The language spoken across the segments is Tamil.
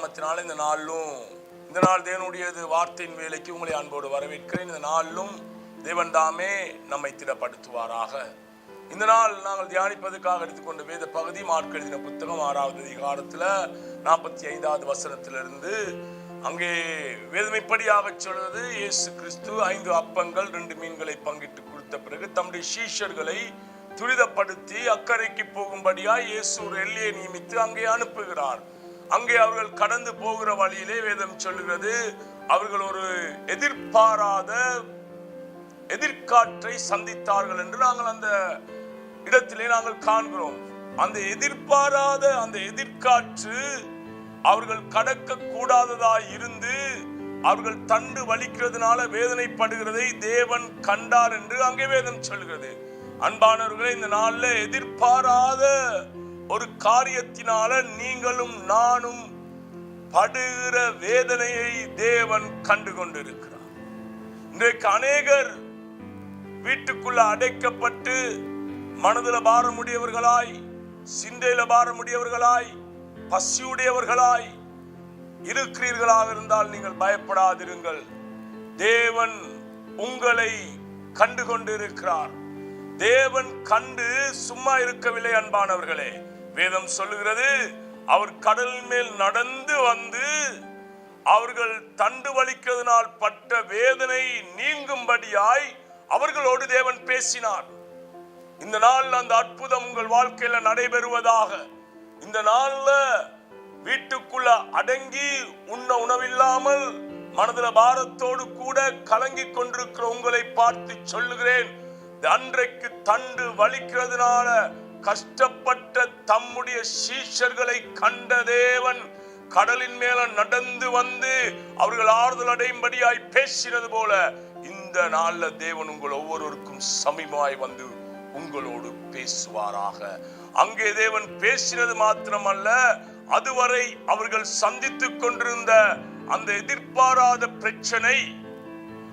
நாமத்தினால இந்த நாளிலும் இந்த நாள் தேவனுடையது வார்த்தையின் வேலைக்கு உங்களை அன்போடு வரவேற்கிறேன். இந்த நாளிலும் தேவன் தாமே நம்மை திடப்படுத்துவாராக. இந்த நாள் நாங்கள் தியானிப்பதற்காக எடுத்துக்கொண்ட வேத பகுதி மார்க் எழுதின புத்தகம் ஆறாவது அதிகாரத்துல நாற்பத்தி ஐந்தாவது வசனத்திலிருந்து அங்கே வேதமைப்படியாக சொல்வது இயேசு கிறிஸ்து ஐந்து அப்பங்கள் ரெண்டு மீன்களை பங்கிட்டு கொடுத்த பிறகு தம்முடைய சீஷர்களை துரிதப்படுத்தி அக்கறைக்கு போகும்படியாய் இயேசு ஒரு எல்லையை நியமித்து அங்கே அனுப்புகிறார். அங்கே அவர்கள் கடந்து போகிற வழியிலே வேதம் சொல்லுகிறது. அவர்கள் ஒரு எதிர்பாராத எதிர்காற்றை சந்தித்தார்கள் என்று நாங்கள் அந்த இடத்திலே நாங்கள் காண்கிறோம். அந்த எதிர்பாராத அந்த எதிர்காற்று அவர்கள் கடக்க கூடாததாய் இருந்து அவர்கள் தண்டு வலிக்கிறதுனால வேதனைப்படுகிறதை தேவன் கண்டார் என்று அங்கே வேதம் சொல்கிறது அன்பானவர்களே இந்த நாளில் எதிர்பாராத ஒரு காரியத்தினால நீங்களும் நானும் படுகிற வேதனையை தேவன் கண்டு கொண்டிருக்கிறார் இன்றைக்கு அநேகர் வீட்டுக்குள்ள அடைக்கப்பட்டு மனதில் பாரமுடையவர்களாய் சிந்தையில பாரமுடையவர்களாய் பசியுடையவர்களாய் இருக்கிறீர்களாக இருந்தால் நீங்கள் பயப்படாதிருங்கள். தேவன் உங்களை கண்டு கொண்டிருக்கிறார் தேவன் கண்டு சும்மா இருக்கவில்லை அன்பானவர்களே. வேதம் சொல்லுகிறது அவர் கடல் மேல் நடந்து வந்து அவர்கள் தண்டு வலிக்கிறதுனால் பட்ட வேதனை நீங்கும்படியாய் அவர்களோடு தேவன் பேசினார். இந்த நாள் அந்த அற்புதம் உங்கள் வாழ்க்கையில நடைபெறுவதாக. இந்த நாள்ல வீட்டுக்குள்ள அடங்கி உண்ண உணவில்லாமல் மனதில் பாரத்தோடு கூட கலங்கி கொண்டிருக்கிற உங்களை பார்த்து சொல்லுகிறேன். அன்றைக்கு தண்டு வலிக்கிறதுனால கஷ்டப்பட்ட தம்முடைய சீஷர்களை கண்ட தேவன் கடலின் மேல நடந்து வந்து அவர்கள் ஆறுதல் அடையும்படியாய் பேசினது போல இந்த நாள்ல தேவன் உங்கள் ஒவ்வொருவருக்கும் சமீபமாய் வந்து உங்களோடு பேசுவாராக. அங்கே தேவன் பேசினது மாத்திரமல்ல அதுவரை அவர்கள் சந்தித்துக் கொண்டிருந்த அந்த எதிர்பாராத பிரச்சனை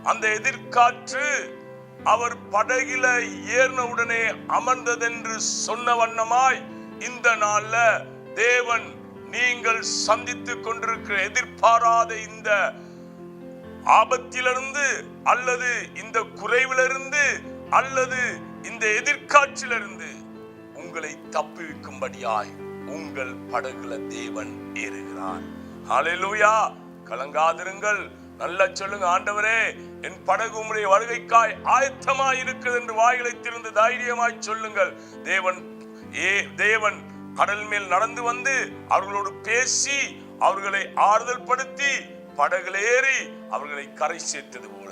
அந்த எதிர்காற்று அவர் படகில ஏறின உடனே அமர்ந்ததென்று சொன்ன வண்ணமாய் இந்த நாள்ல தேவன் நீங்கள் சந்தித்துக் கொண்டிருக்கிற எதிர்பாராத இந்த ஆபத்திலிருந்து அல்லது இந்த குறைவிலிருந்து அல்லது இந்த எதிர்காட்சியிலிருந்து உங்களை தப்புவிக்கும்படியாய் உங்கள் படகுல தேவன் ஏறுகிறார். ஹalleluya கலங்காதிருங்கள். நல்லா சொல்லுங்க ஆண்டவரே என் படகு உம்முடைய வருகைக்காய் ஆயத்தமாய் இருக்குது என்று வாய்களை திறந்து தைரியமாய் சொல்லுங்கள். தேவன் ஏ தேவன் கடல் மேல் நடந்து வந்து அவர்களோடு பேசி அவர்களை ஆறுதல் படுத்தி படகுல ஏறி அவர்களை கரை சேர்த்தது போல.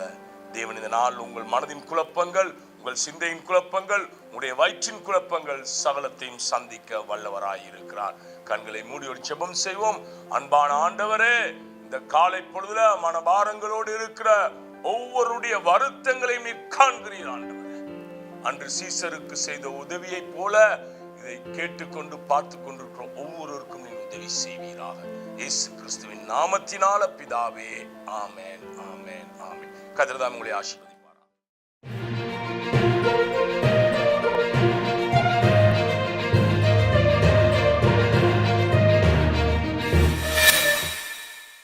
தேவன் இந்த நாள் உங்கள் மனதின் குழப்பங்கள் உங்கள் சிந்தையின் குழப்பங்கள் உங்களுடைய வயிற்றின் குழப்பங்கள் சகலத்தையும் சந்திக்க வல்லவராயிருக்கிறார். கண்களை மூடி ஒரு செபம் செய்வோம். அன்பான ஆண்டவரே இந்த காலை பொழுதுல மனபாரங்களோடு இருக்கிற ஒவ்வொருடைய வருத்தங்களையும் நீர் காண்கிறீர் ஆண்டவர். அன்று சீசருக்கு செய்த உதவியை போல இதை கேட்டுக்கொண்டு பார்த்து கொண்டிருக்கிற ஒவ்வொருவருக்கும் நீ உதவி செய்வீராக. இயேசு கிறிஸ்துவின் நாமத்தினால பிதாவே ஆமேன் ஆமேன் ஆமென். கதிரதாம் உங்களை ஆசீர்வதிப்பாரா